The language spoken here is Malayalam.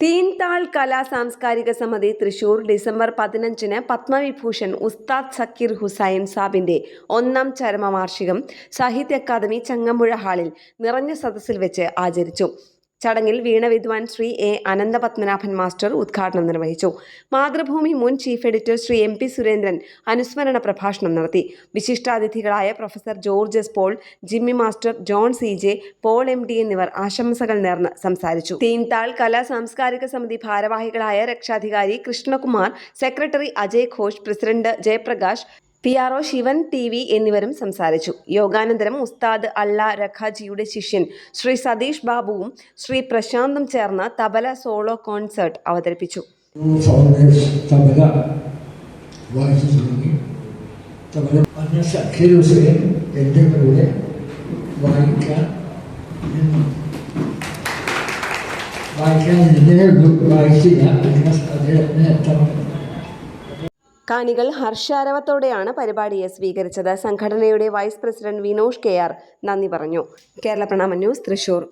തീൻതാൾ കലാ സാംസ്കാരിക സമിതി തൃശൂർ ഡിസംബർ പതിനഞ്ചിന് പത്മവിഭൂഷൺ ഉസ്താദ് സക്കീർ ഹുസൈൻ സാബിന്റെ ഒന്നാം ചരമവാർഷികം സാഹിത്യ അക്കാദമി ചങ്ങമ്പുഴ ഹാളിൽ നിറഞ്ഞ സദസ്സിൽ വെച്ച് ആചരിച്ചു. ചടങ്ങിൽ വീണ വീണവിദ്വാൻ ശ്രീ എ അനന്തപത്മനാഭൻ മാസ്റ്റർ ഉദ്ഘാടനം നിർവഹിച്ചു. മാതൃഭൂമി മുൻ chief editor Shri M P Surendran അനുസ്മരണ പ്രഭാഷണം നടത്തി. വിശിഷ്ടാതിഥികളായ professor George S Paul Jimmy master John C J Paul M D എന്നിവർ ആശംസകൾ നേർന്ന് സംസാരിച്ചു. തീൻതാൾ കലാ സാംസ്കാരിക സമിതി ഭാരവാഹികളായ രക്ഷാധികാരി Krishnakumar secretary Ajay Ghosh president Jayaprakash P R O Shivan T V എന്നിവരും സംസാരിച്ചു. യോഗാനന്തരം ഉസ്താദ് അള്ള രഖാജിയുടെ ശിഷ്യൻ ശ്രീ സതീഷ് ബാബുവും ശ്രീ പ്രശാന്തും ചേർന്ന് തബല സോളോ കോൺസേർട്ട് അവതരിപ്പിച്ചു. വായിക്കാൻ വായിച്ചില്ല. അദ്ദേഹത്തിന് എത്തണം കാണികൾ ഹർഷാരവത്തോടെയാണ് പരിപാടിയെ സ്വീകരിച്ചത്. സംഘടനയുടെ vice president Vinosh K R നന്ദി പറഞ്ഞു. കേരള പ്രണാമ ന്യൂസ് തൃശൂർ.